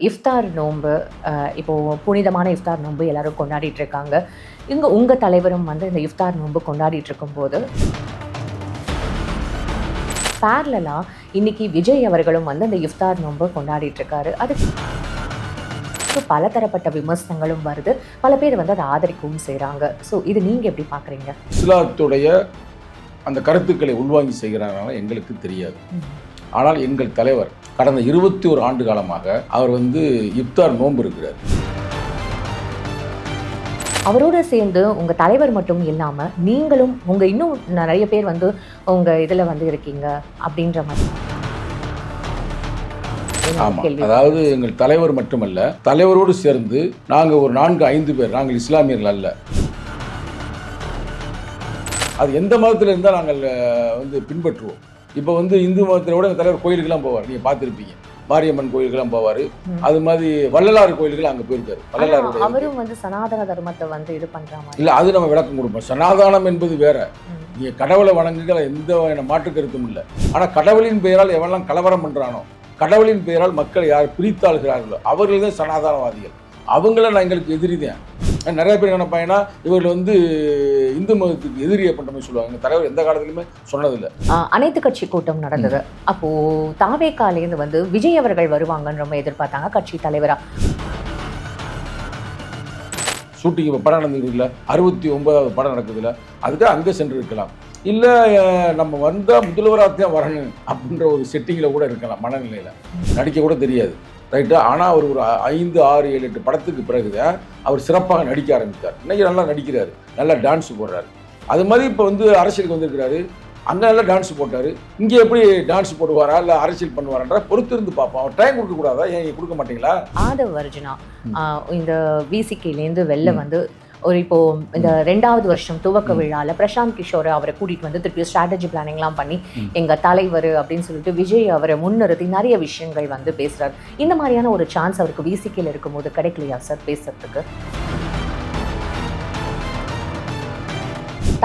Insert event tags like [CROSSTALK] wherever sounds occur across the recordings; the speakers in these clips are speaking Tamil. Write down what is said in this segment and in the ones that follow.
இஃப்தார் நோன்பு அஹ், இப்போ புனிதமான இஃப்தார் நோன்பு எல்லாரும் கொண்டாடிட்டு இருக்காங்க இங்க உங்க தலைவரும் வந்து இந்த இஃப்தார் நோன்பு கொண்டாடிட்டு இருக்கும்போது பேரலா இன்னைக்கு விஜய் அவர்களும் வந்து இந்த இஃப்தார் நோன்பு கொண்டாடிட்டு இருக்காரு அதுக்கு பலதரப்பட்ட விமர்சனங்களும் வருது. பல பேர் வந்து அதை ஆதரிக்கவும் செய்றாங்க. ஸோ இது நீங்க எப்படி பாக்குறீங்க? இஸ்லாத்துடைய அந்த கருத்துக்களை உள்வாங்கி செய்கிறார்கள் எங்களுக்கு தெரியாது. ஆனால் எங்கள் தலைவர் கடந்த இருபத்தி ஒரு ஆண்டு காலமாக அவர் வந்து இப்தார் நோன்பு இருக்கிறார். அவரோட சேர்ந்து உங்க தலைவர் மட்டும் இல்லாம நீங்களும் உங்க இன்னும் நிறைய பேர் வந்து உங்க இதுல வந்து இருக்கீங்க அப்படின்ற மாதிரி. ஆமாம் அதாவது எங்கள் தலைவர் மட்டுமல்ல தலைவரோடு சேர்ந்து நாங்கள் ஒரு நான்கு ஐந்து பேர் நாங்கள் இஸ்லாமியர்கள் அல்ல. அது எந்த மதத்தில் இருந்தால் நாங்கள் வந்து பின்பற்றுவோம். இப்போ வந்து இந்து கூட எங்கள் தலைவர் கோயிலுக்கெல்லாம் போவார். நீங்கள் பார்த்துருப்பீங்க. மாரியம்மன் கோயிலுக்கெல்லாம் போவார். அது மாதிரி வள்ளலார் கோயிலுக்கெல்லாம் அங்கே போயிருக்காரு. வள்ளலாருடைய அவரும் வந்து சனாதன தர்மத்தை வந்து இது மாதிரி. இல்லை அது நம்ம விளக்கம் கொடுப்போம். சனாதானம் என்பது வேற. நீங்கள் கடவுளை வணங்குகிற எந்த மாற்று கருத்தும் இல்லை. ஆனால் கடவுளின் பெயரால் எவெல்லாம் கலவரம் பண்ணுறானோ கடவுளின் பெயரால் மக்கள் யார் பிரித்தாளுகிறார்களோ அவர்கள் தான் சனாதனவாதிகள். அவங்கள நான் எங்களுக்கு எதிரி தான். நிறைய பேர் என்ன பையனா இவர்கள் வந்து இந்து மதத்துக்கு எதிரி அப்படின்ற மாதிரி சொல்லுவாங்க. எங்கள் தலைவர் எந்த காலத்துலையுமே சொன்னதில்லை. அனைத்து கட்சி கூட்டம் நடந்தது. அப்போ தாவேக்காலேருந்து வந்து விஜய் அவர்கள் வருவாங்கன்னு ரொம்ப எதிர்பார்த்தாங்க கட்சி தலைவரா? ஷூட்டிங் இப்போ படம் நடந்துருக்குல்ல. அறுபத்தி ஒன்பதாவது படம் நடக்குதுல்ல. அதுக்கு அங்கே சென்று இருக்கலாம் இல்லை நம்ம வந்தால் முதல்வராக தான் வரணும் அப்படின்ற ஒரு செட்டிங்கில் கூட இருக்கலாம் மனநிலையில். நடிக்க கூட தெரியாது. ரைட்டு ஆனால் அவர் ஒரு ஐந்து ஆறு ஏழு எட்டு படத்துக்கு பிறகுதான் அவர் சிறப்பாக நடிக்க ஆரம்பித்தார். இன்னைக்கு நல்லா நடிக்கிறாரு. நல்லா டான்ஸ் போடுறாரு. அது மாதிரி இப்போ வந்து அரசியலுக்கு வந்திருக்கிறாரு. அங்கே நல்லா டான்ஸ் போட்டார். இங்கே எப்படி டான்ஸ் போடுவாரா? இல்லை அரசியல் பண்ணுவாரான்ற பொறுத்து இருந்து பார்ப்போம். அவர் டைம் கொடுக்கக்கூடாதா ஏன் கொடுக்க மாட்டீங்களா? ஆதவ் அர்ஜுனா இந்த விசிகேலேருந்து வெளில வந்து ஒரு இப்போ இந்த ரெண்டாவது வருஷம் துவக்க விழால பிரசாந்த் கிஷோர் அவரை கூட்டிட்டு வந்து திருப்பி ஸ்ட்ராட்டஜி பிளானிங்லாம் பண்ணி ம். எங்க தலைவர் அப்படின்னு சொல்லிட்டு விஜய் அவரை முன்னிறுத்தி நிறைய விஷயங்கள் வந்து பேசுறாரு. இந்த மாதிரியான ஒரு சான்ஸ் அவருக்கு விசிகேல இருக்கும்போது கிடைக்கலையா சார் பேசுறதுக்கு?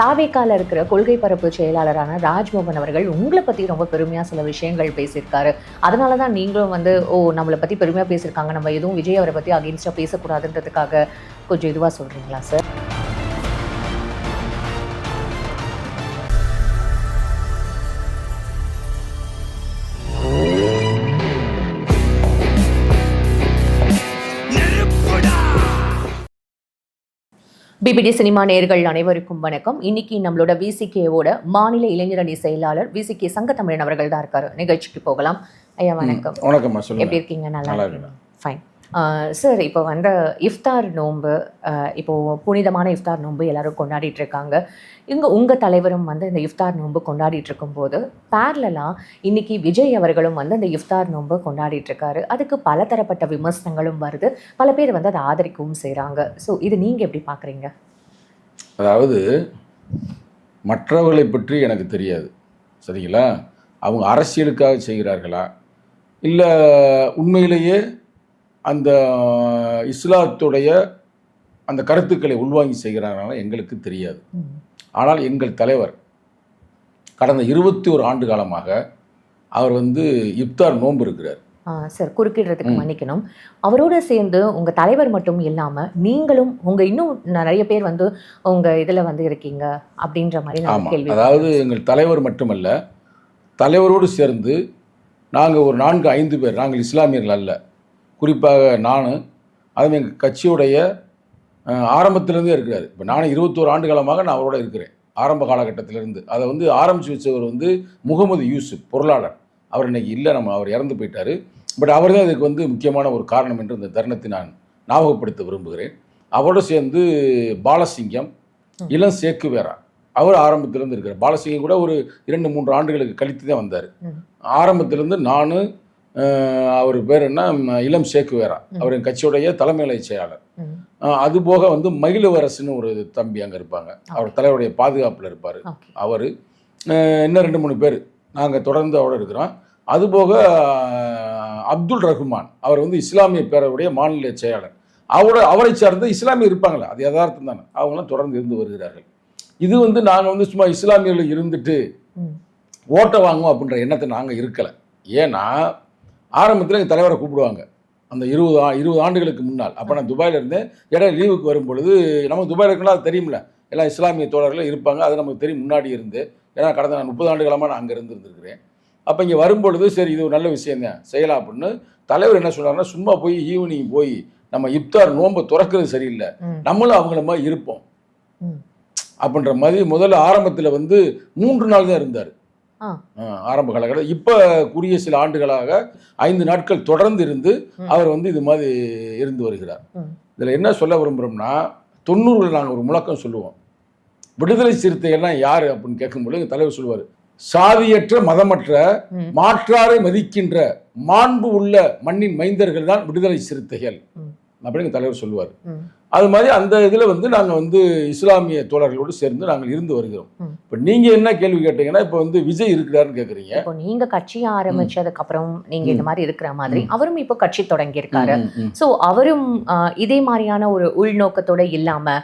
தாவேக்கால இருக்கிற கொள்கை பரப்பு செயலாளரான ராஜ்மோகன் அவர்கள் உங்களை பத்தி ரொம்ப பெருமையா சில விஷயங்கள் பேசியிருக்காரு. அதனால தான் நீங்களும் வந்து ஓ நம்மளை பத்தி பெருமையா பேசியிருக்காங்க. நம்ம எதுவும் விஜய் அவரை பத்தி அகேன்ஸ்டா பேசக்கூடாதுன்றதுக்காக கொஞ்சம் இதுவாக சொல்றீங்களா சார் பிபிடி சினிமா நேர்கள் அனைவருக்கும் வணக்கம். இன்னைக்கு நம்மளோட விசிகேவோட மாநில இளைஞரணி செயலாளர் விசிகே சங்கத்தமிழன் அவர்கள் தான் இருக்காரு. நிகழ்ச்சிக்கு போகலாம். ஐயா வணக்கம். சொல்லுங்க. எப்படி இருக்கீங்க? நல்லா இருக்கீங்க சார் இப்போ வந்து இஃப்தார் நோன்பு இப்போது இப்போ புனிதமான இஃப்தார் நோன்பு எல்லாரும் கொண்டாடிட்டு இருக்காங்க. இங்கே உங்கள் தலைவரும் வந்து இந்த இஃப்தார் நோன்பு கொண்டாடிட்டு இருக்கும்போது பேரலா இன்னைக்கு விஜய் அவர்களும் வந்து இந்த இஃப்தார் நோன்பு கொண்டாடிட்டு இருக்காரு. அதுக்கு பலதரப்பட்ட விமர்சனங்களும் வருது. பல பேர் வந்து அதை ஆதரிக்கவும் செய்கிறாங்க ஸோ இது நீங்கள் எப்படி பார்க்குறீங்க அதாவது மற்றவர்களை பற்றி எனக்கு தெரியாது. சரிங்களா? அவங்க அரசியலுக்காக செய்கிறார்களா? இல்லை உண்மையிலேயே அந்த இஸ்லாத்துடைய அந்த கருத்துக்களை உள்வாங்கி செய்கிறார்களா எங்களுக்கு தெரியாது. ஆனால் எங்கள் தலைவர் கடந்த இருபத்தி ஒரு ஆண்டு காலமாக அவர் வந்து இப்தார் நோன்பு இருக்கிறார். சார் குறுக்கிடுறதுக்கு. மன்னிக்கணும். அவரோட சேர்ந்து உங்க தலைவர் மட்டும் இல்லாம நீங்களும் உங்க இன்னும் நிறைய பேர் வந்து உங்க இதுல வந்து இருக்கீங்க அப்படின்ற மாதிரி கேள்வி அதாவது எங்கள் தலைவர் மட்டுமல்ல தலைவரோடு சேர்ந்து நாங்கள் ஒரு நான்கு ஐந்து பேர் நாங்கள் இஸ்லாமியர்கள் அல்ல. குறிப்பாக நான் அதுவும் எங்கள் கட்சியுடைய ஆரம்பத்திலேருந்தே இருக்கிறார். இப்போ நானும் இருபத்தோரு ஆண்டு காலமாக நான் அவரோட இருக்கிறேன். ஆரம்ப காலகட்டத்திலிருந்து. அதை வந்து ஆரம்பித்து வச்சவர் வந்து முகமது யூசுப் பொருளாளர். அவர் இன்னைக்கு இல்லை நம்ம அவர் இறந்து போயிட்டார். பட் அவர் தான் இதுக்கு வந்து முக்கியமான ஒரு காரணம் என்று இந்த தருணத்தை நான் ஞாபகப்படுத்த விரும்புகிறேன். அவரோட சேர்ந்து பாலசிங்கம். இளம் சேக்கு வேறா. அவர் ஆரம்பத்திலேருந்து இருக்கிறார். பாலசிங்கம் கூட ஒரு இரண்டு மூன்று ஆண்டுகளுக்கு கழித்து தான் வந்தார். ஆரம்பத்திலேருந்து நான் அவர் பேர் என்ன? இளம் சேக்கு வேறா. ம். அவர் என் கட்சியுடைய தலைமையிலை செயலாளர். அது போக வந்து மகிழவரசுன்னு ஒரு தம்பி அங்கே இருப்பாங்க. அவர் தலைவருடைய பாதுகாப்பில் இருப்பார். அவர். இன்னும் ரெண்டு மூணு பேர் நாங்கள் தொடர்ந்து அவரோட இருக்கிறோம். அதுபோக அப்துல் ரஹ்மான். அவர் வந்து இஸ்லாமிய பேரவையுடைய மாநில செயலாளர். அவரோட அவரை சார்ந்து இஸ்லாமியர் இருப்பாங்களே அது யதார்த்தம் தானே. அவங்களாம் தொடர்ந்து இருந்து வருகிறார்கள். இது வந்து நாங்கள் வந்து சும்மா இஸ்லாமியர்கள் இருந்துட்டு. ஓட்டை வாங்குவோம் அப்படின்ற எண்ணத்தை நாங்கள் இருக்கலை. ஏன்னா ஆரம்பத்தில் எங்கள் தலைவரை கூப்பிடுவாங்க. அந்த இருபது ஆ இருபது ஆண்டுகளுக்கு முன்னால். அப்போ நான் துபாயில் இருந்தேன். இடையில லீவுக்கு வரும் பொழுது நம்ம துபாயில் இருக்கலாம் அது தெரியும்ல. எல்லாம் இஸ்லாமிய தோழர்கள் இருப்பாங்க. அது நமக்கு தெரியும் முன்னாடி இருந்து. ஏன்னா கடந்த நான் முப்பது ஆண்டுகளமாக நான் அங்கே இருந்திருந்திருக்கிறேன். அப்போ இங்கே வரும்பொழுது சரி இது ஒரு நல்ல விஷயம் தான். செய்யலாம் அப்படின்னு தலைவர் என்ன சொல்றாருன்னா சும்மா போய் ஈவினிங் போய் நம்ம இப்தார் நோன்பை திறக்கிறது சரியில்லை. நம்மளும் அவங்கள மாதிரி இருப்போம். அப்படின்ற மாதிரி முதல்ல ஆரம்பத்தில் வந்து மூன்று நாள் தான் இருந்தார். ஆரம்ப காலகட்டம் இப்போ கூடிய சில ஆண்டுகளாக ஐந்து நாட்கள் தொடர்ந்து இருந்து. அவர் வந்து இது மாதிரி இருந்து வருகிறார். இதில் என்ன சொல்ல விரும்புகிறோம்னா தொண்ணூறுல நாங்கள் ஒரு முழக்கம் சொல்லுவோம் விடுதலை சிறுத்தைகள்லாம் யார் அப்படின்னு கேட்கும்போது எங்கள் தலைவர் சொல்லுவார் சாதியற்ற மதமற்ற. மாற்றாரை மதிக்கின்ற மாண்பு உள்ள மண்ணின் மைந்தர்கள் தான் விடுதலை சிறுத்தைகள். அப்படின்னு தலைவர் சொல்லுவார். அது மாதிரி அந்த இதில் வந்து நாங்கள் வந்து இஸ்லாமிய தோழர்களோடு சேர்ந்து நாங்கள் இருந்து வருகிறோம். இப்போ நீங்கள் என்ன கேள்வி கேட்டீங்கன்னா இப்போ வந்து விஜய் இருக்கிறாருன்னு கேட்குறீங்க இப்போ நீங்க கட்சி ஆரம்பிச்சதுக்கு அப்புறம் நீங்க இந்த மாதிரி இருக்கிற மாதிரி அவரும் இப்போ கட்சி தொடங்கி இருக்காரு சோ அவரும் இதே மாதிரியான ஒரு உள்நோக்கத்தோட இல்லாம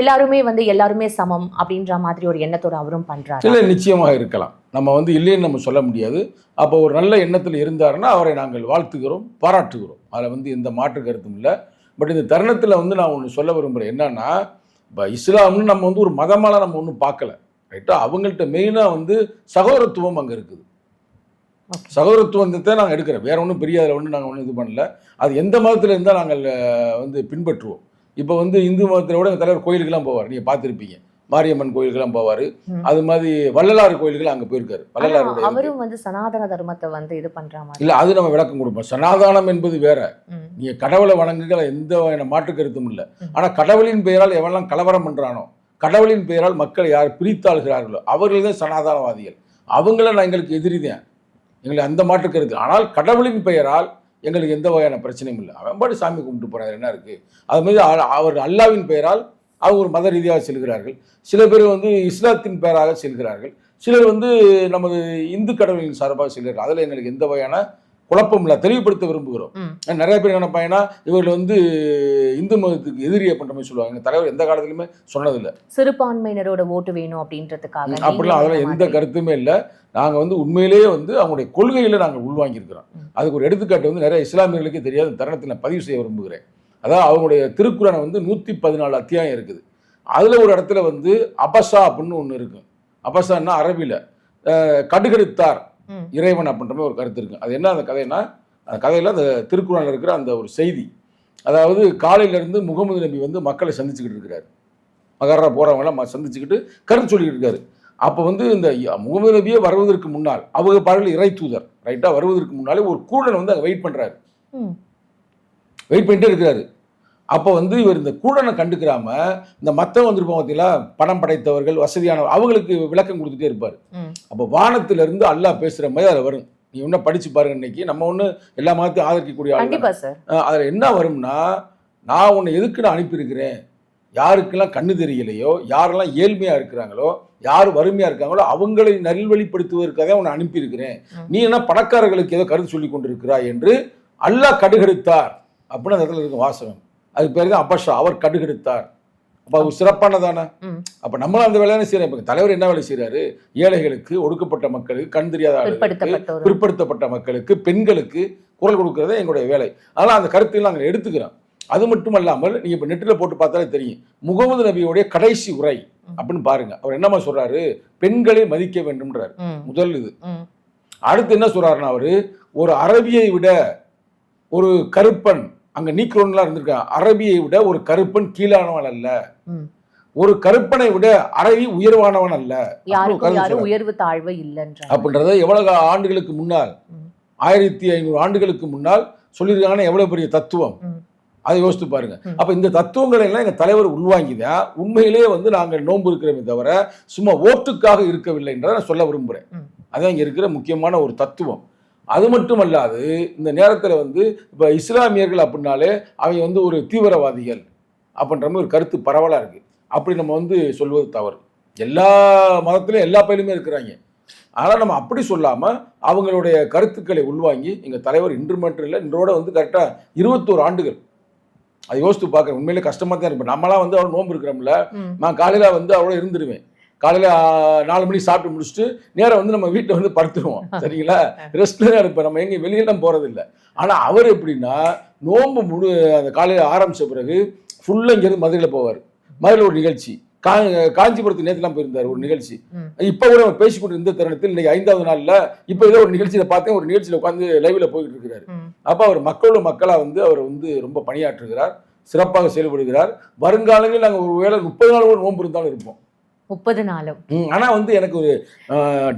எல்லாருமே வந்து எல்லாருமே சமம் அப்படின்ற மாதிரி ஒரு எண்ணத்தோட அவரும் பண்றாரு? இல்லை நிச்சயமாக இருக்கலாம். நம்ம வந்து இல்லைன்னு நம்ம சொல்ல முடியாது. அப்போ ஒரு நல்ல எண்ணத்தில் இருந்தாருன்னா அவரை நாங்கள் வாழ்த்துகிறோம் பாராட்டுகிறோம். அதில் வந்து எந்த மாற்று கருத்தும் இல்லை. பட் இந்த தருணத்தில் வந்து நான் ஒன்று சொல்ல விரும்புகிறேன் என்னன்னா இப்போ இஸ்லாம்னு நம்ம வந்து ஒரு மதமால நம்ம ஒன்றும் பார்க்கல ரைட்டா அவங்கள்ட்ட மெயினாக வந்து சகோதரத்துவம் அங்கே இருக்குது. சகோதரத்துவத்தை நாங்கள் எடுக்கிறோம் வேற ஒன்றும் பெரிய அதில் ஒன்றும் நாங்கள் ஒன்றும் இது பண்ணல. அது எந்த மதத்தில் இருந்தால் நாங்கள் வந்து பின்பற்றுவோம். இப்போ வந்து இந்து மதத்தில் கூட எங்கள் தலைவர் கோயிலுக்கெல்லாம் போவார். நீங்கள் பார்த்துருப்பீங்க. மாரியம்மன் கோயிலுக்கெல்லாம் போவார். அது மாதிரி வள்ளலார் கோயிலுக்கு அங்கே போயிருக்காரு. வள்ளலாருடைய அவரும் வந்து சனாதன தர்மத்தை வந்து இது மாதிரி. இல்லை அது நம்ம விளக்கம் கொடுப்போம். சனாதானம் என்பது வேற. நீங்கள் கடவுளை வணங்குகிற எந்த வகையான மாற்று கருத்தும் இல்லை. ஆனால் கடவுளின் பெயரால் எவெல்லாம் கலவரம் பண்ணுறானோ கடவுளின் பெயரால் மக்கள் யார் பிரித்தாளுகிறார்களோ அவர்கள் தான் சனாதானவாதிகள். அவங்கள நான் எங்களுக்கு எதிரி தான் எங்களுக்கு அந்த மாற்று கருத்து. ஆனால் கடவுளின் பெயரால் எங்களுக்கு எந்த வகையான பிரச்சனையும் இல்லை. அவன் பாட்டு சாமி கும்பிட்டு போறாரு. என்ன இருக்குது அது மாதிரி அவர் அல்லாவின் பெயரால் அவங்க ஒரு மத ரீதியாக செல்கிறார்கள். சில பேர் வந்து இஸ்லாத்தின் பெயராக செல்கிறார்கள். சிலர் வந்து நமது இந்து கடவுளின் சார்பாக செல்கிறார்கள். அதில் எங்களுக்கு எந்த வகையான குழப்பம் இல்லை. தெளிவுபடுத்த விரும்புகிறோம். நிறைய பேர் என்ன பையனா இவர்கள் வந்து இந்து மதத்துக்கு எதிரி அப்படின்ற மாதிரி சொல்லுவாங்க. தலைவர் எந்த காலத்துலையுமே சொன்னதில்லை. சிறுபான்மையினரோட ஓட்டு வேணும் அப்படின்றதுக்காக அப்படிலாம் அதெல்லாம் இந்த எந்த கருத்துமே இல்லை. நாங்கள் வந்து உண்மையிலேயே வந்து அவங்களுடைய கொள்கைகளை நாங்கள் உள்வாங்கியிருக்கிறோம். அதுக்கு ஒரு எடுத்துக்காட்டு வந்து நிறைய இஸ்லாமியர்களுக்கே தெரியாத தருணத்தில் நான் பதிவு செய்ய விரும்புகிறேன். அதாவது அவங்களுடைய திருக்குறான வந்து நூற்றி பதினாலு அத்தியாயம் இருக்குது. அதில் ஒரு இடத்துல வந்து அபசா அப்படின்னு ஒன்று இருக்கு. அபசான்னா அரபியில் கடுகெடுத்தார். இறைவன் அப்படின்ற மாதிரி ஒரு கருத்து இருக்கு. அது என்ன அந்த கதைன்னா அந்த கதையில் அந்த திருக்குறளில் இருக்கிற அந்த ஒரு செய்தி. அதாவது காலையிலேருந்து முகமது நபி வந்து மக்களை சந்திச்சுக்கிட்டு இருக்கிறாரு. மகரா போகிறவங்களாம் சந்திச்சுக்கிட்டு கருத்து சொல்லிக்கிட்டு இருக்காரு. அப்போ வந்து இந்த முகமது நபியே வருவதற்கு முன்னால் அவங்க பாடல் இறை தூதர் ரைட்டாக வருவதற்கு முன்னாலே ஒரு கூடன் வந்து அங்கே வெயிட் பண்ணுறாரு. வெயிட் பண்ணிட்டே இருக்கிறாரு. அப்போ வந்து இவர் இந்த கூடனை கண்டுக்கிறாம இந்த மத்தவங்க வந்திருப்போம் பார்த்தீங்களா பணம் படைத்தவர்கள் வசதியான அவங்களுக்கு விளக்கம் கொடுத்துட்டே இருப்பார். அப்போ வானத்திலிருந்து அல்லாஹ் பேசுகிற மாதிரி அதில் வரும். நீ இன்னும் படிச்சு பாருங்க இன்னைக்கு. நம்ம ஒன்று எல்லா மதத்தையும் ஆதரிக்கக்கூடிய அதில் என்ன வரும்னா நான் உன்னை எதுக்கு நான் அனுப்பியிருக்கிறேன்? யாருக்கெல்லாம் கண்ணு தெரியலையோ யாரெல்லாம் ஏழ்மையாக இருக்கிறாங்களோ யார் வறுமையாக இருக்காங்களோ அவங்களை நல்வழிப்படுத்துவதற்காக உன்னை அனுப்பியிருக்கிறேன். நீ என்ன பணக்காரர்களுக்கு ஏதோ கருத்து சொல்லி கொண்டிருக்கிறாய் என்று அல்லாஹ் கடுகெடுத்தார். அப்படின்னு அந்த இடத்துல இருக்கும் வாசகம். அது பேர் தான் அப்பஷா அவர் கடுகெடுத்தார். அப்போ அது சிறப்பானதானே. அப்போ நம்மளும் அந்த வேலையை செய்யறோம். இப்போ தலைவர் என்ன வேலை செய்றாரு? ஏழைகளுக்கு ஒடுக்கப்பட்ட மக்களுக்கு கண் தெரியாத பிற்படுத்தப்பட்ட மக்களுக்கு பெண்களுக்கு குரல் கொடுக்கறதே எங்களுடைய வேலை. அதனால் அந்த கருத்தில் நாங்கள் எடுத்துக்கிறோம். அது மட்டும் அல்லாமல் நீங்கள் இப்போ நெட்டில் போட்டு பார்த்தாலே தெரியும். முகமது நபியுடைய கடைசி உரை அப்படின்னு பாருங்க. அவர் என்னம்மா சொல்றாரு? பெண்களை மதிக்க வேண்டும்ன்றார். முதல் இது. அடுத்து என்ன சொல்றாருன்னா அவரு? ஒரு அரபியை விட ஒரு கருப்பன் அங்க நீக்ரோன்லாம் இருந்திருக்கான் அரபியை விட ஒரு கருப்பன் கீழானவன் அல்ல. ஒரு கருப்பனை விட அரபி உயர்வானவன் அல்ல. உயர்வு தாழ்வு இல்லைன்ற அப்படின்றத எவ்வளவு ஆண்டுகளுக்கு முன்னால். ஆயிரத்தி ஐநூறு ஆண்டுகளுக்கு முன்னால் சொல்லியிருக்காங்கன்னா எவ்வளவு பெரிய தத்துவம். அதை யோசித்து பாருங்க. அப்ப இந்த தத்துவங்களை எல்லாம் எங்க தலைவர் உள்வாங்கிதான் உண்மையிலேயே வந்து நாங்கள் நோன்பு இருக்கிறோமே தவிர சும்மா ஓட்டுக்காக இருக்கவில்லைன்றதை நான் சொல்ல விரும்புகிறேன் ம். அதான் இங்க இருக்கிற முக்கியமான ஒரு தத்துவம் அது மட்டும் அல்லாது இந்த நேரத்தில் வந்து இப்போ இஸ்லாமியர்கள் அப்படின்னாலே அவங்க வந்து ஒரு தீவிரவாதிகள் அப்படின்ற மாதிரி ஒரு கருத்து பரவலாக இருக்கு. அப்படி நம்ம வந்து சொல்வது தவறு. எல்லா மதத்திலையும் எல்லா பயிலுமே இருக்கிறாங்க. ஆனால் நம்ம அப்படி சொல்லாமல் அவங்களுடைய கருத்துக்களை உள்வாங்கி எங்கள் தலைவர் இன்று மட்டும் இல்லை இன்றோட வந்து கரெக்டாக இருபத்தோரு ஆண்டுகள். அதை யோசித்து பார்க்குறேன். உண்மையிலே கஷ்டமாக தான் இருப்பேன் நம்மளாம் வந்து அவள் நோன்பு இருக்கிறோம்ல. நான் காலையில் வந்து அவளோட இருந்துருவேன். காலையில் நாலு மணிக்கு சாப்பிட்டு முடிச்சுட்டு நேரா வந்து நம்ம வீட்டில் வந்து படுத்துருவோம். [LAUGHS] சரிங்களா? ரெஸ்ட்ல தான் நம்ம எங்கே வெளியெல்லாம் போகிறது இல்லை ஆனால் அவர் எப்படின்னா நோன்பு முழு அந்த காலையில் ஆரம்பித்த பிறகு ஃபுல்லாக இங்கேருந்து மதுரையில் போவார். மதுரையில் ஒரு நிகழ்ச்சி. கா காஞ்சிபுரத்து நேற்றுலாம் போயிருந்தார் ஒரு நிகழ்ச்சி. இப்போ கூட அவர் பேசிக்கொண்டு இருந்த தருணத்தில் இன்னைக்கு ஐந்தாவது நாளில் இப்போ ஏதோ ஒரு நிகழ்ச்சியில் பார்த்தேன் ஒரு நிகழ்ச்சியில் உட்காந்து லைவில் போயிட்டு இருக்கிறாரு. அப்போ அவர் மக்களோட மக்களாக வந்து அவர் வந்து ரொம்ப பணியாற்றுகிறார் சிறப்பாக செயல்படுகிறார். வருங்காலங்களில் நாங்கள் ஒரு வேளை முப்பது நாள் கூட நோன்பு இருந்தாலும் இருப்போம். முப்பது நாளும். ம், ஆனா வந்து எனக்கு ஒரு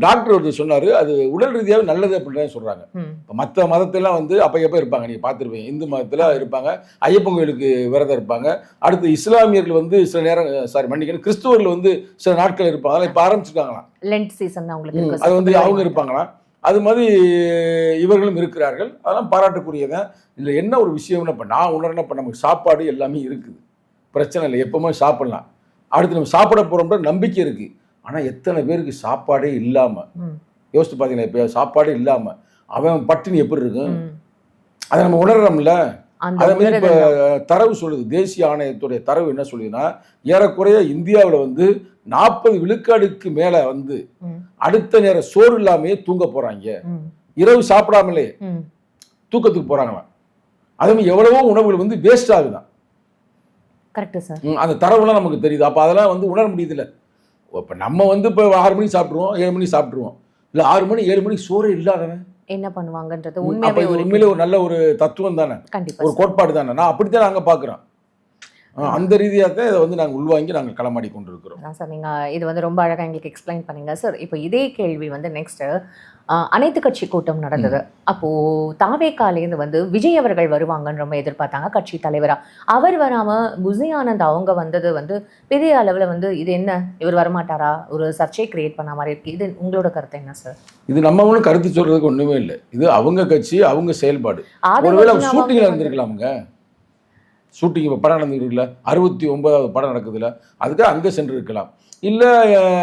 டாக்டர் ஒருத்தர் சொன்னாரு அது உடல் ரீதியாகவே நல்லது அப்படின்னு சொல்றாங்க. ம். இப்போ மற்ற மதத்தெல்லாம் வந்து அப்போ எப்போ இருப்பாங்க? நீங்க பார்த்துருப்பீங்க. இந்து மதத்துல இருப்பாங்க ஐயப்பன் கோயிலுக்கு விரதம் இருப்பாங்க. அடுத்து இஸ்லாமியர்கள் வந்து சில நேரம் சாரி மன்னிக்கணும் கிறிஸ்துவர்கள் வந்து சில நாட்கள் இருப்பாங்க. அதெல்லாம் இப்போ ஆரம்பிச்சிருக்காங்களாம். லென்ட் சீசன் இருக்கு அது. வந்து அவங்க இருப்பாங்களாம். அது மாதிரி இவர்களும் இருக்கிறார்கள். அதெல்லாம் பாராட்டக்கூடியதான் இதில் என்ன ஒரு விஷயம்னா இப்போ நான் உணர்னா இப்போ நமக்கு சாப்பாடு எல்லாமே இருக்குது. பிரச்சனை இல்லை. எப்பவுமே சாப்பிடலாம். அடுத்து நம்ம சாப்பிட போகிறோம்ன்ற நம்பிக்கை இருக்குது ஆனால் எத்தனை பேருக்கு சாப்பாடே இல்லாமல் ம். யோசிச்சு பார்த்தீங்களா இப்போ சாப்பாடே இல்லாமல் அவன் பட்டினி எப்படி இருக்கும். அதை நம்ம உணர்றோம்ல அதே மாதிரி இப்போ. தரவு சொல்லுது தேசிய ஆணையத்துடைய தரவு என்ன சொல்லுதுன்னா ஏறக்குறைய இந்தியாவில் வந்து நாற்பது விழுக்காடுக்கு மேலே வந்து. அடுத்த நேரம் சோறு இல்லாமையே தூங்க போறாங்க ம். இரவு சாப்பிடாமலே. தூக்கத்துக்கு போறாங்களாம் அதே மாதிரி எவ்வளவோ உணவுகள் வந்து வேஸ்ட் ஆகுதான் கரெக்ட் சார் அந்த தரவுலாம் நமக்கு தெரியுது. அப்போ அதெல்லாம் வந்து உணர முடியுதுல்ல. இப்போ நம்ம வந்து இப்போ ஆறு மணிக்கு சாப்பிட்ருவோம் ஏழு மணிக்கு சாப்பிட்ருவோம் இல்லை ஆறு மணி ஏழு மணிக்கு சோறே இல்லாதவன். என்ன பண்ணுவாங்கன்றது உண்மையிலே ஒரு நல்ல ஒரு தத்துவம் தானே? ஒரு. கோட்பாடு தானே? நான் அப்படித்தான் நாங்கள் பார்க்குறோம் அந்த ரீதியாக தான் இதை வந்து நாங்கள் உள்வாங்கி நாங்கள் களமாடி கொண்டிருக்கிறோம். சார் நீங்கள் இது வந்து ரொம்ப அழகாக எங்களுக்கு எக்ஸ்பிளைன் பண்ணீங்க சார். இப்போ இதே கேள்வி வந்து நெக்ஸ்ட்டு அனைத்து கட்சி கூட்டம் நடந்தது. அப்போது தாவேக்காலேருந்து வந்து விஜய் அவர்கள் வருவாங்கன்னு ரொம்ப எதிர்பார்த்தாங்க கட்சி தலைவராக அவர் வராமல் புசி ஆனந்த் அவங்க வந்தது வந்து பெரிய அளவில் வந்து இது என்ன? இவர் வரமாட்டாரா? ஒரு சர்ச்சை கிரியேட் பண்ண மாதிரி இருக்கு. இது உங்களோட கருத்து என்ன சார்? இது நம்ம ஒன்றும் கருத்து சொல்றதுக்கு ஒன்றுமே இல்லை. இது அவங்க கட்சி அவங்க செயல்பாடு. ஒருவேளை ஷூட்டிங்கில் இருந்திருக்கலாமுங்க. ஷூட்டிங் இப்போ படம் நடந்துருக்குல்ல அறுபத்தி ஒன்பதாவது படம் நடக்குதுல்ல அதுக்கு அங்கே சென்று இருக்கலாம் இல்லை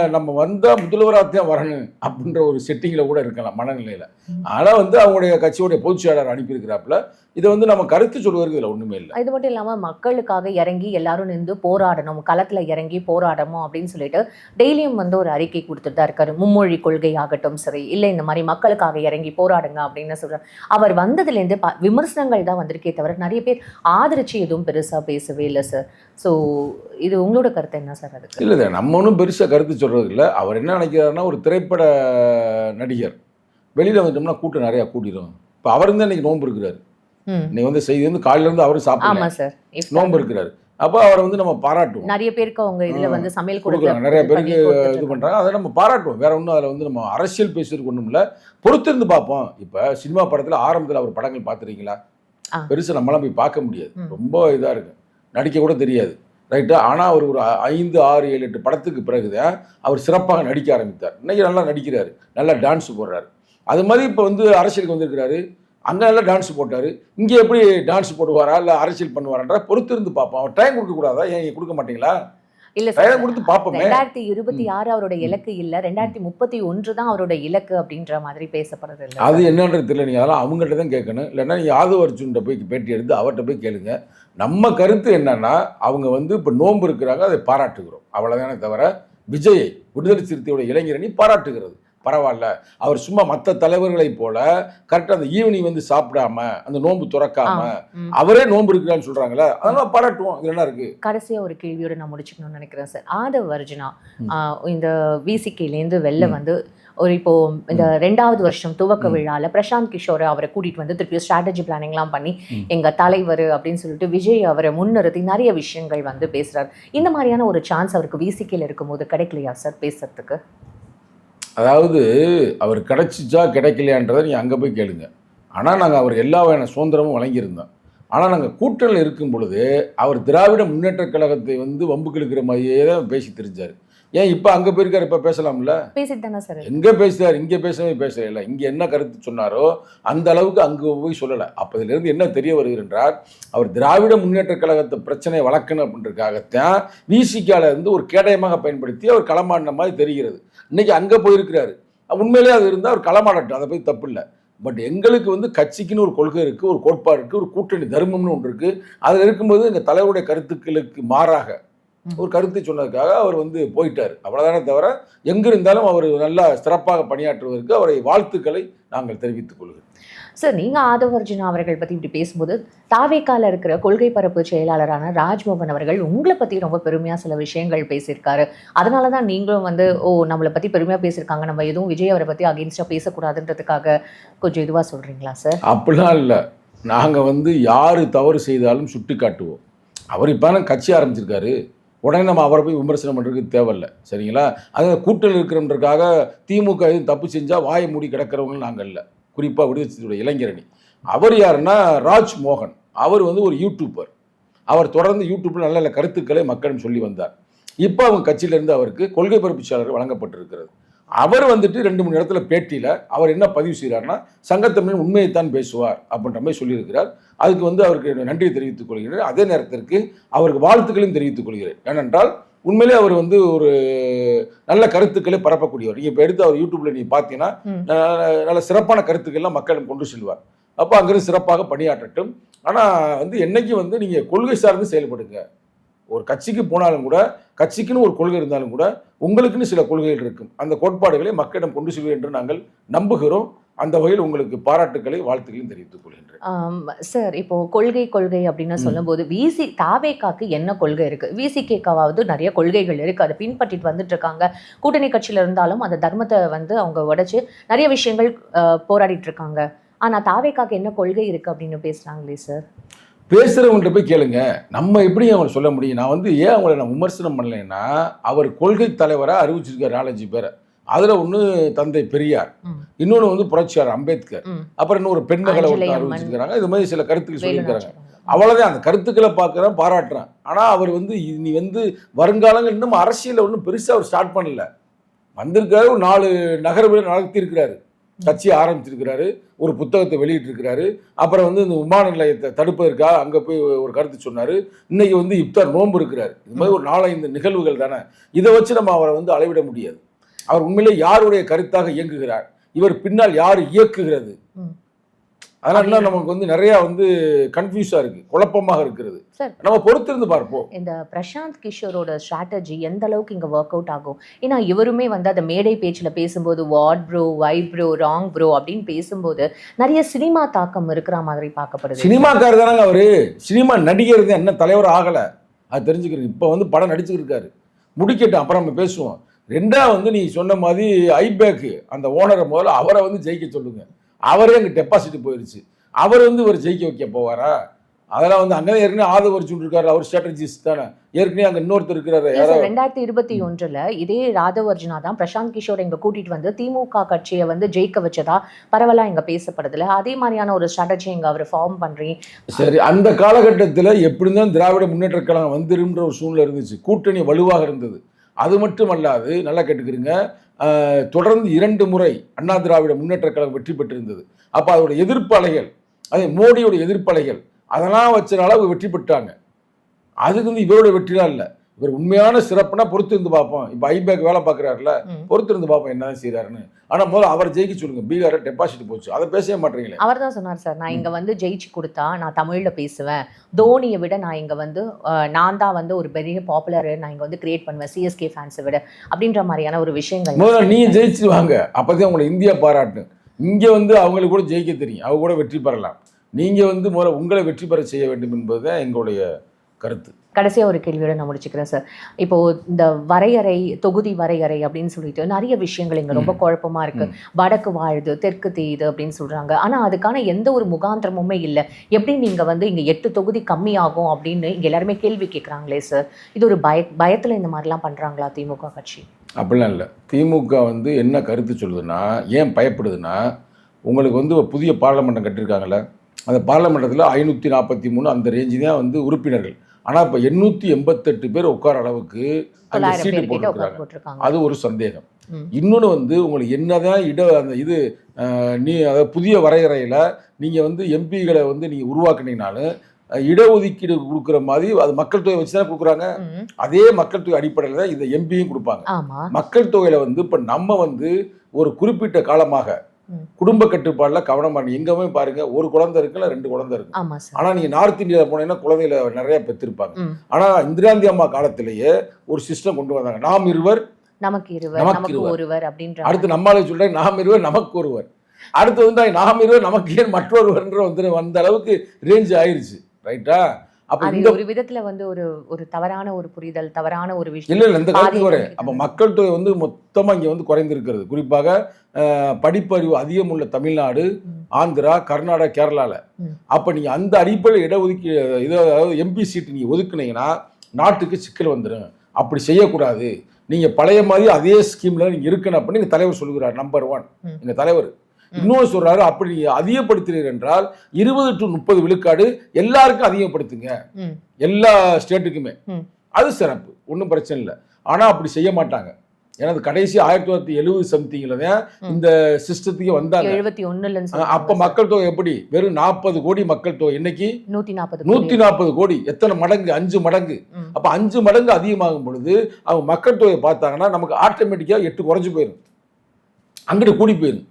நம்ம வந்தால் முதல்வராக தான் வரணும் அப்படின்ற ஒரு செட்டிங்கில் கூட இருக்கலாம் மனநிலையில். ஆனால் வந்து அவங்களுடைய கட்சியோடைய பொதுச் செயலாளர் அனுப்பியிருக்கிறாப்புல இதை வந்து நம்ம கருத்து சொல்வதற்கு இதில் ஒன்றுமே இல்லை. இது மட்டும் இல்லாமல் மக்களுக்காக இறங்கி எல்லாரும் நின்று போராடணும் களத்தில் இறங்கி போராடணும் அப்படின்னு சொல்லிட்டு டெய்லியும் வந்து ஒரு அறிக்கை கொடுத்துட்டு தான் இருக்காரு. மும்மொழி கொள்கை ஆகட்டும் சரி இல்லை இந்த மாதிரி மக்களுக்காக இறங்கி போராடுங்க அப்படின்னு சொல்றாரு அவர் வந்ததுலேருந்து ப விமர்சனங்கள் தான் வந்திருக்கே தவிர நிறைய பேர் ஆதரிச்சு எதுவும் பெருசாக பேசவே இல்லை சார் ஸோ இது உங்களோட கருத்து என்ன சார் அதுக்கு? இல்லை நம்ம ஒன்றும் பெருசாக கருத்து சொல்கிறது இல்லை. அவர் என்ன நினைக்கிறாருன்னா ஒரு திரைப்பட நடிகர். வெளியில் வந்துட்டோம்னா கூட்டம் நிறையா கூட்டிடும் இப்போ அவர் தான் இன்னைக்கு நோன்பு இருக்கிறாரு. இன்னைக்கு வந்து செய்தி வந்து காலையில இருந்து அவரும் சாப்பிடல. நோன்பு இருக்கிறாரு. அப்போ அவரை வந்து நம்ம பாராட்டுவோம். நிறைய பேருக்கு அவங்க இதுல வந்து சமையல் கொடுக்குறாங்க. நிறைய பேருக்கு இது பண்றாங்க. அதை நம்ம பாராட்டுவோம். வேற ஒன்றும் அதில் வந்து நம்ம அரசியல் பேசுறதுக்கு ஒன்றும் இல்லை. பொறுத்திருந்து பார்ப்போம். இப்போ சினிமா படத்தில் ஆரம்பத்தில் அவர் படங்கள் பார்த்துருக்கீங்களா? ஆ. பெருசா நம்மளாம் போய் பார்க்க முடியாது. ரொம்ப இதாக இருக்கு. நடிக்க கூட தெரியாது. ரைட்டா ஆனால் அவர் ஒரு ஐந்து ஆறு ஏழு எட்டு படத்துக்கு பிறகுதான் அவர் சிறப்பாக நடிக்க ஆரம்பித்தார். இன்னைக்கு நல்லா நடிக்கிறாரு. நல்லா டான்ஸ் போடுறாரு. அது மாதிரி இப்போ வந்து அரசியலுக்கு வந்திருக்கிறாரு அங்கே நல்லா டான்ஸ் போட்டார். இங்கே எப்படி டான்ஸ் போடுவாரா? இல்லை அரசியல் பண்ணுவாரான்ற பொறுத்திருந்து பார்ப்போம். அவர் டைம் கொடுக்க கூடாதா? ஏன் கொடுக்க மாட்டீங்களா? இல்ல சார் கொடுத்து பார்ப்போமே. ரெண்டாயிரத்தி இருபத்தி ஆறு அவரோட இலக்கு இல்ல. ரெண்டாயிரத்தி முப்பத்தி ஒன்று தான் அவரோட இலக்கு அப்படின்ற மாதிரி பேசப்படுறது இல்ல. அது என்னன்றது தெரியல. நீங்கள் அதெல்லாம் அவங்கள்ட்ட தான் கேட்கணும். இல்லைன்னா நீங்கள் ஆதவ அர்ஜுன்கிட்ட போய் பேட்டி எடுத்து அவர்கிட்ட போய் கேளுங்க. நம்ம கருத்து என்னன்னா அவங்க வந்து இப்போ நோன்பு இருக்கிறாங்க அதை பாராட்டுகிறோம். அவ்வளோதானே தவிர விஜயை விடுதலை சிறுத்தையோட இளைஞரணி பாராட்டுகிறது. பரவாயில்ல அவர் சும்மா மற்ற தலைவர்களைப் போல கரெக்டாக அந்த ஈவினிங் வந்து சாப்பிடாம அந்த நோன்பு துறக்காம. அவரே நோன்பு இருக்கிறான்னு சொல்றாங்களே அதெல்லாம் பாராட்டுவோம் இதுல என்ன இருக்கு கடைசியா ஒரு கேள்வியோட நான் முடிச்சுக்கணும்னு நினைக்கிறேன் சார் ஆதவ். ஆஹ் இந்த விசிகேலேருந்து வெளில. வந்து ஒரு இப்போ இந்த ரெண்டாவது வருஷம் துவக்க ம். விழால பிரசாந்த் கிஷோரை அவரை கூட்டிட்டு வந்து திருப்பி ஸ்ட்ராட்டஜி பிளானிங்லாம் பண்ணி. எங்க தலைவர் அப்படின்னு சொல்லிட்டு விஜய் அவரை முன்னிறுத்தி நிறைய விஷயங்கள் வந்து பேசுறாரு இந்த மாதிரியான ஒரு சான்ஸ் அவருக்கு விசிகேல இருக்கும்போது கிடைக்கலையா சார் பேசுறதுக்கு அதாவது அவர் கிடச்சிச்சா கிடைக்கலையான்றதை நீங்கள் அங்கே போய் கேளுங்க. ஆனால் நாங்கள் அவர் எல்லா வகையான சுதந்திரமும் வழங்கியிருந்தோம். ஆனால் நாங்கள் கூட்டணியில் இருக்கும் பொழுது அவர் திராவிட முன்னேற்றக் கழகத்தை வந்து வம்புக்கு இழுக்கிற மாதிரியே தான் பேசி தெரிஞ்சார். ஏன் இப்போ அங்கே போயிருக்காரு இப்போ பேசலாம்ல? பேசிட்டு தானே சார் எங்கே பேசுறாரு இங்கே பேசவே பேசல இங்கே என்ன கருத்து சொன்னாரோ அந்த அளவுக்கு அங்கே போய் சொல்லலை. அப்போதிலிருந்து என்ன தெரிய வருகிறது என்றால் அவர் திராவிட முன்னேற்றக் கழகத்தை பிரச்சனையை வளர்க்கணும் அப்படின்றதுக்காகத்தான் விசிகால இருந்து ஒரு கேடயமாக பயன்படுத்தி அவர் களமாடின மாதிரி தெரிகிறது. இன்னைக்கு அங்கே போயிருக்கிறாரு. உண்மையிலேயே அது இருந்தால் அவர் களமாடட்டும். அதை போய் தப்பு இல்லை பட் எங்களுக்கு வந்து கட்சிக்குன்னு ஒரு கொள்கை இருக்குது ஒரு கோட்பாடு இருக்குது ஒரு கூட்டணி தர்மம்னு ஒன்று இருக்குது அதில் இருக்கும்போது எங்கள் தலைவருடைய கருத்துக்களுக்கு மாறாக. ஒரு கருத்தை சொன்னதுக்காக அவர் வந்து போயிட்டார். அவ்வளவுதானே தவிர எங்க இருந்தாலும் அவர் நல்லா சிறப்பாக பணியாற்றுவதற்கு அவரை வாழ்த்துக்களை நாங்கள் தெரிவித்துக் கொள்கிறோம். சார் நீங்க ஆதவர்ஜுனா அவர்கள் பத்தி இப்படி பேசும்போது தாவேக்கால இருக்கிற கொள்கை பரப்பு செயலாளரான ராஜ்மோகன் அவர்கள் உங்களை பத்தி ரொம்ப பெருமையா சில விஷயங்கள் பேசியிருக்காரு. அதனால தான் நீங்களும் வந்து ஓ நம்மளை பத்தி பெருமையா பேசியிருக்காங்க. நம்ம எதுவும் விஜய் அவரை பத்தி அகேன்ஸ்டா பேசக்கூடாதுன்றதுக்காக கொஞ்சம் இதுவா சொல்றீங்களா சார்? அப்படிலாம் இல்லை. நாங்கள் வந்து யார் தவறு செய்தாலும் சுட்டி காட்டுவோம் அவர் இப்போ கட்சி ஆரம்பிச்சிருக்காரு. உடனே நம்ம அவரை போய் விமர்சனம் பண்ணுறதுக்கு தேவையில்லை சரிங்களா? அது கூட்டல் இருக்கிறன்றக்காக திமுக எதுவும் தப்பு செஞ்சால் வாயை மூடி கிடக்கிறவங்க நாங்கள் இல்லை. குறிப்பாக விடுதலை இளைஞரணி. அவர் யாருன்னா ராஜ் மோகன். அவர் வந்து ஒரு யூடியூப்பர் அவர் தொடர்ந்து யூடியூப்பில் நல்ல நல்ல கருத்துக்களை மக்களிடம் சொல்லி வந்தார். இப்போ அவங்க கட்சியிலேருந்து அவருக்கு கொள்கை பரப்பு வழங்கப்பட்டிருக்கிறது. அவர் வந்துட்டு ரெண்டு மூணு இடத்துல பேட்டியில் அவர் என்ன பதிவு செய்கிறாருன்னா சங்கத்தமிழ் உண்மையைத்தான் பேசுவார் அப்படின்ற மாதிரி சொல்லியிருக்கிறார். அதுக்கு வந்து அவருக்கு நன்றியை தெரிவித்துக் கொள்கிறேன். அதே நேரத்திற்கு அவருக்கு வாழ்த்துக்களையும் தெரிவித்துக் கொள்கிறேன். ஏனென்றால் உண்மையிலே அவர் வந்து ஒரு நல்ல கருத்துக்களை பரப்பக்கூடியவர். நீங்கள் இப்போ எடுத்து அவர் யூடியூப்ல நீ பார்த்தீங்கன்னா நல்ல சிறப்பான கருத்துக்கள்லாம் மக்களிடம் கொண்டு செல்வார். அப்போ அங்கிருந்து சிறப்பாக பணியாற்றட்டும். ஆனால் வந்து என்னைக்கு வந்து நீங்கள் கொள்கை சார்ந்து செயல்படுங்க. ஒரு கட்சிக்கு போனாலும் கூட கட்சிக்குன்னு ஒரு கொள்கை இருந்தாலும் கூட உங்களுக்குன்னு சில கொள்கைகள் இருக்கும். அந்த கோட்பாடுகளை மக்களிடம் கொண்டு செல்வேன் என்று நாங்கள் நம்புகிறோம். அந்த வகையில் உங்களுக்கு பாராட்டுக்களை வாழ்த்துக்களையும் தெரிவித்துக் கொள்கின்றேன். சார் இப்போ கொள்கை கொள்கை அப்படின்னு. சொல்லும்போது விசி தாவேக்காக்கு என்ன கொள்கை இருக்கு? விசிகேக்காவது நிறைய கொள்கைகள் இருக்கு. அதை பின்பற்றிட்டு வந்துட்டு இருக்காங்க கூட்டணி கட்சியில இருந்தாலும் அந்த தர்மத்தை வந்து அவங்க உடைச்சு நிறைய விஷயங்கள் போராடிட்டு இருக்காங்க ஆனா தாவேக்காக்கு என்ன கொள்கை இருக்கு அப்படின்னு பேசுறாங்களே சார் பேசுகிறவங்கள்ட்ட போய் கேளுங்க. நம்ம எப்படி அவங்களை சொல்ல முடியும்? நான் வந்து ஏன் அவங்களை நான் விமர்சனம் பண்ணலைன்னா அவர் கொள்கை தலைவராக அறிவிச்சிருக்கார் நாலஞ்சு பேரை. அதில் ஒன்று தந்தை பெரியார். இன்னொன்று வந்து புரட்சியார் அம்பேத்கர். அப்புறம் இன்னும் ஒரு பெண்மகளை அம்மன். அறிவிச்சிருக்கிறாங்க. இது மாதிரி சில கருத்துக்கள் சொல்லியிருக்கிறாங்க. அவ்வளோதான் அந்த கருத்துக்களை பார்க்குறேன் பாராட்டுறேன். ஆனால் அவர் வந்து நீ வந்து வருங்காலங்கள் இன்னும் அரசியலில் ஒன்றும் பெருசாக அவர் ஸ்டார்ட் பண்ணல. வந்திருக்காரு ஒரு நாலு நகர்வுகளை நடத்தியிருக்கிறாரு. கட்சி ஆரம்பிச்சிருக்கிறாரு ஒரு புத்தகத்தை வெளியிட்டிருக்கிறாரு. அப்புறம் வந்து இந்த விமான நிலையத்தை தடுப்பதற்காக அங்கே போய் ஒரு கருத்து சொன்னார். இன்னைக்கு வந்து இப்தார் நோன்பு இருக்கிறாரு. இது மாதிரி ஒரு நாலஞ்சு நிகழ்வுகள் தானே. இதை வச்சு நம்ம அவரை வந்து அளவிட முடியாது. அவர் உண்மையிலே யாருடைய கருத்தாக இயங்குகிறார்? இவர் பின்னால் யார் இயக்குகிறது? அதனால நமக்கு வந்து நிறைய வந்து கன்ஃபியூஸாக இருக்கு குழப்பமாக இருக்கிறது. சார். நம்ம பொறுத்திருந்து பார்ப்போம். இந்த பிரசாந்த் கிஷோரோட ஸ்ட்ராட்டஜி எந்த அளவுக்கு இங்க ஒர்க் அவுட் ஆகும்? ஏன்னா இவருமே வந்து அந்த மேடை பேச்சுல பேசும்போது what bro why bro wrong bro அப்படின்னு பேசும்போது நிறைய சினிமா தாக்கம் இருக்கிற மாதிரி பார்க்கப்படுது. சினிமாக்காரர் தானங்க அவரு? சினிமா நடிகர் தான். என்ன தலைவர் ஆகல. அது தெரிஞ்சுக்கிறேன் இப்போ வந்து படம் நடிச்சுக்கிருக்காரு முடிக்கட்டும். அப்புறம் நம்ம பேசுவோம். ரெண்டா வந்து நீ சொன்ன மாதிரி ஐபேக்கு அந்த ஓனரை முதல்ல அவரை வந்து ஜெயிக்க சொல்லுங்க. அவரே அங்கே டெபாசிட் போயிருச்சு. அவர் வந்து ஒரு ஜெயிக்க வைக்க போவாரா? அதெல்லாம் வந்து அங்கே ஏற்கனவே ஆதவர் இருக்காரு அவர் ஸ்ட்ராட்டஜிஸ்ட் தானே. ஏற்கனவே அங்கே இன்னொருத்தர் இருக்கிறாரு. ரெண்டாயிரத்தி இருபத்தி ஒன்றுல இதே ராதவர்ஜுனா தான் பிரசாந்த் கிஷோர் இங்க கூட்டிட்டு வந்து திமுக கட்சியை வந்து ஜெயிக்க வச்சதா? பரவலா இங்க பேசப்படுதுல. அதே மாதிரியான ஒரு ஸ்ட்ராட்டஜி இங்க அவர் ஃபார்ம் பண்றீங்க சரி அந்த காலகட்டத்தில் எப்படி இருந்தாலும் திராவிட முன்னேற்ற கழகம் வந்துருன்ற ஒரு சூழ்நிலை இருந்துச்சு. கூட்டணி வலுவாக இருந்தது. அது மட்டும் அல்லாது நல்லா கேட்டுக்கிறீங்க. தொடர்ந்து இரண்டு முறை அண்ணா திராவிட முன்னேற்ற கழகம் வெற்றி பெற்றிருந்தது. அப்போ அதோட எதிர்ப்பலைகள் அதே மோடியோட எதிர்ப்பலைகள் அதெல்லாம் வச்சனால அளவு வெற்றி பெற்றாங்க. அதுக்கு வந்து இவரோட வெற்றிலாம் இல்லை. இவர் உண்மையான சிறப்புனா பொறுத்து இருந்து பார்ப்போம். இப்போ ஐபேக் வேலை பார்க்குறாருல. பொறுத்து இருந்து பார்ப்போம் என்னதான் செய்கிறாருன்னு ஆனால் முதல்ல அவர் ஜெயிக்க சொல்லுங்க. பீகாரை டெபாசிட் போச்சு. அதை பேசவே மாட்டீங்களே. அவர் தான் சொன்னார் சார் நான் இங்க வந்து ஜெயிச்சு கொடுத்தா நான் தமிழ்ல பேசுவேன். தோனியை விட நான் இங்க வந்து நான் தான் வந்து ஒரு பெரிய பாப்புலர் நான் இங்க வந்து கிரியேட் பண்ணுவேன். சிஎஸ்கே ஃபேன்ஸை விட. அப்படின்ற மாதிரியான ஒரு விஷயங்கள். முதல்ல நீ ஜெயிச்சு வாங்க அப்போதான் உங்களை இந்தியா பாராட்டும். இங்கே வந்து அவங்களுக்கு கூட ஜெயிக்க தெரியும். அவங்க கூட வெற்றி பெறலாம். நீங்கள் வந்து முதல்ல உங்களை வெற்றி பெற செய்ய வேண்டும் என்பது தான் எங்களுடைய கருத்து. கடைசியா ஒரு கேள்வியோட நான் முடிச்சுக்கிறேன் சார் இப்போ இந்த வரையறை தொகுதி வரையறை அப்படின்னு சொல்லிட்டு நிறைய விஷயங்கள் இங்க ரொம்ப குழப்பமா இருக்கு. வடக்கு வாழுது தெற்கு தேயுது அப்படின்னு சொல்றாங்க. ஆனா அதுக்கான எந்த ஒரு முகாந்திரமுமே இல்லை. எப்படி நீங்க வந்து இங்க எட்டு தொகுதி கம்மியாகும் அப்படின்னு இங்க எல்லாருமே கேள்வி கேட்குறாங்களே சார் இது ஒரு பய பயத்துல இந்த மாதிரிலாம் பண்றாங்களா திமுக கட்சி? அப்படிலாம் இல்லை. திமுக வந்து என்ன கருத்து சொல்லுதுன்னா ஏன் பயப்படுதுன்னா உங்களுக்கு வந்து புதிய பார்லமெண்டம் கட்டியிருக்காங்கல்ல அந்த பார்லமெண்டத்தில் ஐநூற்றி நாற்பத்தி மூணு அந்த ரேஞ்சு தான் வந்து உறுப்பினர்கள். ஆனால் இப்போ எண்ணூற்றி எண்பத்தெட்டு பேர் உட்கார அளவுக்கு அந்த சீட்டு போட்டிருக்காங்க. அது ஒரு சந்தேகம். இன்னொன்று வந்து உங்களுக்கு என்னதான் இட அந்த இது நீ அதாவது புதிய வரையறையில் நீங்கள் வந்து எம்பிகளை வந்து நீங்கள் உருவாக்குனீங்கனாலும் இடஒதுக்கீடு கொடுக்குற மாதிரி அது மக்கள் தொகை வச்சு தான் கொடுக்குறாங்க? அதே மக்கள் தொகை அடிப்படையில் தான் இந்த எம்பியும் கொடுப்பாங்க. மக்கள் தொகையில் வந்து இப்போ நம்ம வந்து ஒரு குறிப்பிட்ட காலமாக. குடும்ப கட்டுப்பாடுல கவனமா எங்கேயுமே பாருங்க ஒரு குழந்தை இருக்குல்ல ரெண்டு குழந்தை இருக்கு ஆனா நீங்க நார்த் இந்தியாவில் போனீங்கன்னா குழந்தைகளை நிறைய பெற்றிருப்பாங்க. ஆனா இந்திராந்தி அம்மா காலத்திலேயே ஒரு சிஸ்டம் கொண்டு வந்தாங்க. நாம் இருவர் நமக்கு இருவர் நமக்கு. ஒருவர் அப்படின்ற அடுத்து நம்மளால சொல்றேன் நாம் இருவர் நமக்கு ஒருவர். அடுத்து வந்து நாம் இருவர் நமக்கு ஏன் மற்றொருவர்ன்ற வந்து வந்த அளவுக்கு ரேஞ்ச் ஆயிருச்சு. ரைட்டா அப்ப இந்த ஒரு விதத்துல வந்து ஒரு ஒரு தவறான ஒரு புரிதல் தவறான ஒரு இல்ல விஷயம். இல்ல இந்த காலத்துக்கு வரேன். பாதி அப்ப மக்கள் தொகை வந்து மொத்தமா இங்க வந்து குறைந்திருக்கிறது. குறிப்பாக படிப்பறிவு அதிகம் உள்ள தமிழ்நாடு. ஆந்திரா கர்நாடகா கேரளால. அப்ப நீங்க அந்த அடிப்படையில் இடஒதுக்கீ இது அதாவது எம்பி சீட்டு நீங்க ஒதுக்குனீங்கன்னா நாட்டுக்கு சிக்கல் வந்துடும் அப்படி செய்யக்கூடாது. நீங்க பழைய மாதிரி அதே ஸ்கீம்ல நீங்க இருக்கணும் அப்படின்னு தலைவர் சொல்லுகிறார் நம்பர் ஒன். எங்க தலைவர். இன்னொன்று சொல்றாரு அப்படி நீங்க அதிகப்படுத்துறீர்கள் என்றால் இருபது டு முப்பது விழுக்காடு எல்லாருக்கும் அதிகப்படுத்துங்க. எல்லா ஸ்டேட்டுக்குமே. அது சிறப்பு ஒன்றும் பிரச்சனை இல்லை. ஆனா அப்படி செய்ய மாட்டாங்க. ஏன்னா கடைசி ஆயிரத்தி தொள்ளாயிரத்தி எழுபது சம்திங்ல தான். இந்த சிஸ்டத்துக்கு வந்தாங்க. எழுபத்தி ஒண்ணுல அப்ப மக்கள் தொகை எப்படி? வெறும் நாற்பது கோடி மக்கள் தொகை. இன்னைக்கு நூத்தி நாற்பது நூத்தி நாற்பது கோடி. எத்தனை மடங்கு? அஞ்சு மடங்கு. அப்ப அஞ்சு மடங்கு அதிகமாகும் பொழுது அவங்க மக்கள் தொகையை பார்த்தாங்கன்னா நமக்கு ஆட்டோமேட்டிக்கா எட்டு குறைஞ்சு போயிடும் அங்கிட்டு கூடி போயிடும்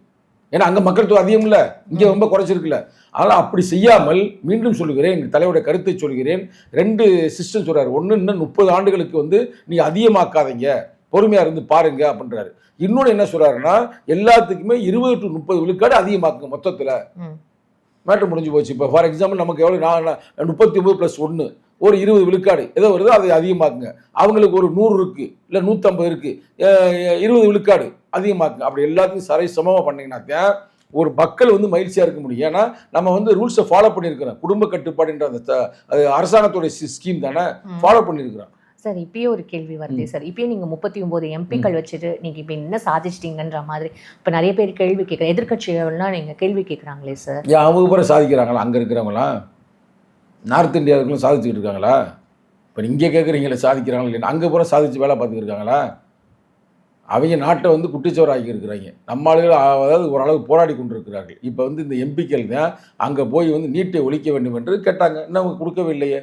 ஏன்னா அங்க மக்கள் தொகை அதிகம் இல்ல இங்க ரொம்ப குறைச்சிருக்குல்ல அதனால அப்படி செய்யாமல் மீண்டும் சொல்லுகிறேன் எங்கள் தலைவருடைய கருத்தை சொல்கிறேன் ரெண்டு சிஸ்டம் சொல்றாரு ஒண்ணு இன்னும் முப்பது ஆண்டுகளுக்கு வந்து நீ அதிகமாக்காதீங்க. பொறுமையா இருந்து பாருங்க அப்படின்றாரு. இன்னொன்னு என்ன சொல்றாருன்னா எல்லாத்துக்குமே இருபது டு முப்பது விழுக்காடு அதிகமாக்குங்க மொத்தத்துல. மேட்ரு முடிஞ்சு போச்சு. இப்போ ஃபார் எக்ஸாம்பிள் நமக்கு எவ்வளோ நான் முப்பத்தி ஒம்பது ப்ளஸ் ஒன்று ஒரு இருபது விழுக்காடு. ஏதோ வருதோ அதை அதிகமாக்குங்க. அவங்களுக்கு ஒரு நூறு இருக்குது இல்லை நூற்றம்பது இருக்குது இருபது விழுக்காடு அதிகமாக்குங்க. அப்படி எல்லாத்தையும் சரி சமமாக பண்ணீங்கன்னாக்க ஒரு மக்கள் வந்து மகிழ்ச்சியாக இருக்க முடியும். ஏன்னா நம்ம வந்து ரூல்ஸை ஃபாலோ பண்ணியிருக்கிறோம். குடும்ப கட்டுப்பாடுன்ற அந்த அது அரசாங்கத்தோட ஸ்கீம் தானே. ஃபாலோ பண்ணியிருக்கிறோம். சார் இப்பயே ஒரு கேள்வி வருது சார். இப்பயே நீங்க முப்பத்தி ஒன்பது எம்பிக்கள் வச்சுட்டு நீங்க இப்ப என்ன சாதிச்சிட்டீங்கன்ற மாதிரி. இப்ப நிறைய பேர் கேள்வி கேட்குற எதிர்கட்சிகள்லாம் நீங்க கேள்வி கேட்குறாங்களே சார்? அவங்க பூரா சாதிக்கிறாங்களா? அங்கே இருக்கிறவங்களாம் நார்த் இந்தியாவுக்குலாம் சாதிச்சுக்கிட்டு இருக்காங்களா? இப்போ இங்கே கேட்குறீங்களே சாதிக்கிறாங்களா இல்லையா? அங்கே பூரா சாதிச்சு வேலை பார்த்துக்கிருக்காங்களா அவங்க நாட்டை வந்து குட்டிச்சவராக்கி ஆக்கியிருக்கிறாங்க நம்ம ஆளுகள் அதாவது ஓரளவு போராடி கொண்டிருக்கிறார்கள். இப்போ வந்து இந்த எம்பிக்கள் தான் அங்கே போய் வந்து நீட்டை ஒழிக்க வேண்டும் என்று கேட்டாங்க. இன்னும் அவங்க கொடுக்கவே இல்லையே.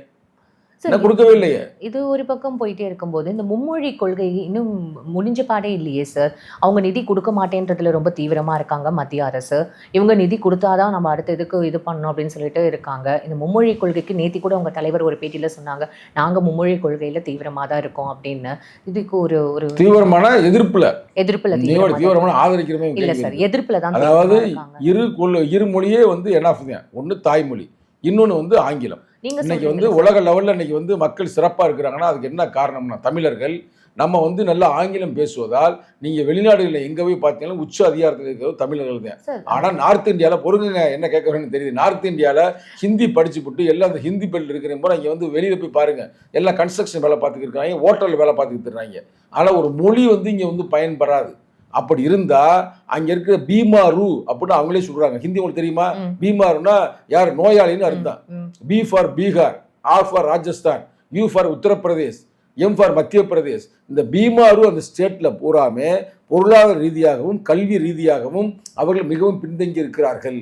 கொடுக்கவே இல்லையே இது ஒரு பக்கம் போயிட்டே இருக்கும்போது இந்த மும்மொழி கொள்கை இன்னும் முடிஞ்ச பாடே இல்லையே சார் அவங்க நிதி கொடுக்க மாட்டேன்றதுல ரொம்ப தீவிரமா இருக்காங்க மத்திய அரசு. இவங்க நிதி கொடுத்தாதான் நம்ம அடுத்த இதுக்கு இது பண்ணணும் அப்படின்னு சொல்லிட்டு இருக்காங்க. இந்த மும்மொழி கொள்கைக்கு நேத்தி கூட உங்க தலைவர் ஒரு பேட்டியில சொன்னாங்க நாங்க மும்மொழி கொள்கையில தீவிரமா தான் இருக்கோம் அப்படின்னு. இதுக்கு ஒரு ஒரு தீவிரமான எதிர்ப்புல. எதிர்ப்புல தீவிர தீவிரமா தீவிரமான ஆதரிக்கிறமே இல்ல சார் எதிர்ப்புல தான் அதாவது. இரு இரு மொழியே வந்து என்ன ஒன்று தாய்மொழி இன்னொன்று வந்து ஆங்கிலம். இன்னைக்கு வந்து உலக லெவலில் இன்னைக்கு வந்து மக்கள் சிறப்பாக இருக்கிறாங்கன்னா அதுக்கு என்ன காரணம்னா தமிழர்கள் நம்ம வந்து நல்லா ஆங்கிலம் பேசுவதால் நீங்கள் வெளிநாடுகளில் எங்கே போய் பார்த்தீங்கன்னா உச்ச அதிகாரத்தில் இருக்கிறது தமிழர்கள் தான். ஆனால் நார்த் இந்தியாவில் பொறுங்குங்க என்ன கேட்க வரேன்னு தெரியுது. நார்த் இந்தியாவில் ஹிந்தி படிச்சு போட்டு எல்லாம் அந்த ஹிந்தி பெல்ட் இருக்கிற போது இங்கே வந்து வெளியில் போய் பாருங்க. எல்லாம் கன்ஸ்ட்ரக்ஷன் வேலை பார்த்துக்கிட்டு இருக்காங்க ஹோட்டலில் வேலை பார்த்துக்கிட்டு இருக்காங்க. ஆனால் ஒரு மொழி வந்து இங்கே வந்து பயன்படாது அப்படி இருந்தால் அங்கே இருக்கிற பீமாரு அப்படின்னு அவங்களே சொல்கிறாங்க ஹிந்தி உங்களுக்கு தெரியுமா. பீமாருன்னா யார்? நோயாளின்னு அர்த்தம். B for Bihar R for Rajasthan U for Uttar Pradesh M for Madhya Pradesh இந்த பீமாரு அந்த ஸ்டேட்டில் பூராமே பொருளாதார ரீதியாகவும் கல்வி ரீதியாகவும் அவர்கள் மிகவும் பின்தங்கி இருக்கிறார்கள்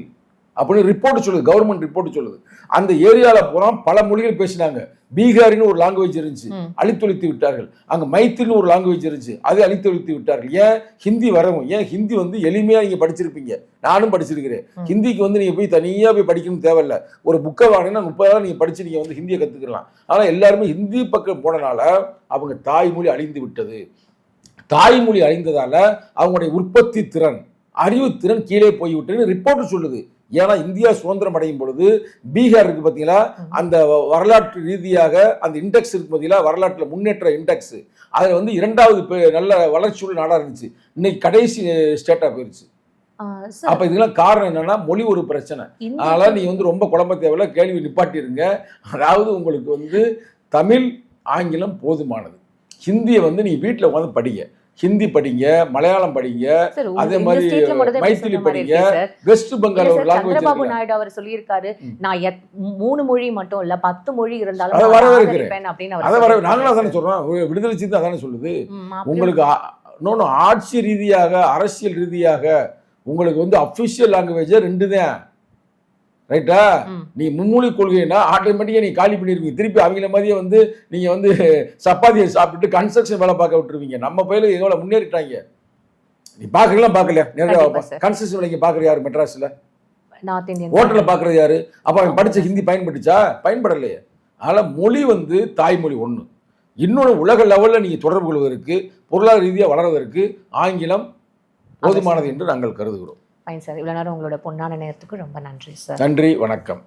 அப்படின்னு ரிப்போர்ட் சொல்லுது கவர்மெண்ட் ரிப்போர்ட் சொல்லுது. அந்த ஏரியாவில் பூரா பல மொழிகள் பேசினாங்க. பீகாரின்னு ஒரு லாங்குவேஜ் இருந்துச்சு. அழித்தொழித்து விட்டார்கள். அங்கே மைத்தின்னு ஒரு லாங்குவேஜ் இருந்துச்சு. அதை அழித்தொழித்து விட்டார்கள். ஏன்? ஹிந்தி வரவும். ஏன்? ஹிந்தி வந்து எளிமையாக நீங்கள் படிச்சிருப்பீங்க. நானும் படிச்சிருக்கிறேன். ஹிந்திக்கு வந்து நீங்கள் போய் தனியாக போய் படிக்கணும் தேவையில்ல. ஒரு புக்கை வாங்கினா முப்பதாயிரம் நீங்கள் படித்து நீங்கள் வந்து ஹிந்தியை கற்றுக்கலாம் ஆனால் எல்லாருமே ஹிந்தி பக்கம் போனனால அவங்க தாய்மொழி அழிந்து விட்டது. தாய்மொழி அழிந்ததால அவங்களுடைய உற்பத்தி திறன் அறிவுத்திறன் கீழே போய்விட்டதுன்னு ரிப்போர்ட் சொல்லுது. ஏன்னா இந்தியா சுதந்திரம் அடையும் பொழுது பீகார் இருக்கு பார்த்தீங்களா. அந்த வரலாற்று ரீதியாக அந்த இண்டெக்ஸ் இருக்கு பார்த்தீங்களா வரலாற்றில் முன்னேற்ற இண்டெக்ஸ் அதில் வந்து இரண்டாவது நல்ல வளர்ச்சியுள்ள நாடாக இருந்துச்சு. இன்னைக்கு கடைசி ஸ்டேட்டாக சார் அப்போ இதுக்கெல்லாம் காரணம் என்னன்னா மொழி ஒரு பிரச்சனை. அதனால் நீங்கள் வந்து ரொம்ப குழம்ப தேவையில்ல கேள்வி நிப்பாட்டிருங்க. அதாவது உங்களுக்கு வந்து தமிழ் ஆங்கிலம் போதுமானது. ஹிந்தியை வந்து நீங்கள் வீட்டில் உட்காந்து படிங்க. ஹிந்தி படிங்க மலையாளம் படிங்க அதே மாதிரி மைத்திலி படிங்க. வெஸ்ட் பெங்கால் ஒரு லாங்குவேஜ் சந்திரபாபு நாயுடு அவர் சொல்லியிருக்காரு. நான் மூணு மொழி மட்டும் இல்ல பத்து மொழி இருந்தாலும் அதை வரவேற்கிறேன். அப்படின்னு அதை வர நாங்களும் அதானே சார். சொல்கிறோம் விடுதலை சிந்து அதானே சொல்லுது உங்களுக்கு இன்னொன்று ஆட்சி ரீதியாக அரசியல் ரீதியாக உங்களுக்கு வந்து அஃபிஷியல் லாங்குவேஜே ரெண்டு தான் ரைட்டா. நீ மும்மொழி கொள்கைன்னா ஆட்டோமேட்டிக்காக நீ காலி பண்ணிருவீங்க. திருப்பி அவங்கள மாதிரியே வந்து நீங்கள் வந்து சப்பாத்தியை சாப்பிட்டுட்டு கன்ஸ்ட்ரக்ஷன் வேலை பார்க்க விட்டுருவீங்க. நம்ம பயில எவ்வளோ முன்னேறிட்டாங்க. நீ பார்க்கலாம் கண்டிப்பா நேரடியாக. கன்ஸ்ட்ரக்ஷன் வேலைக்கு பார்க்குற யார்? மெட்ராஸில்? ஹோட்டலில் பார்க்குறது யாரு? அப்போ அவன் படிச்ச ஹிந்தி பயன்பட்டுச்சா பயன்படலையே. அதனால் மொழி வந்து தாய்மொழி ஒன்று இன்னொன்று உலக லெவலில் நீங்கள் தொடர்பு கொள்வதற்கு பொருளாதார ரீதியாக வளர்வதற்கு ஆங்கிலம் போதுமானது என்று நாங்கள் கருதுகிறோம். ஃபைன் சார் இவ்வளோ நேரம் உங்களோட பொன்னான நேரத்துக்கு ரொம்ப நன்றி சார். நன்றி வணக்கம்.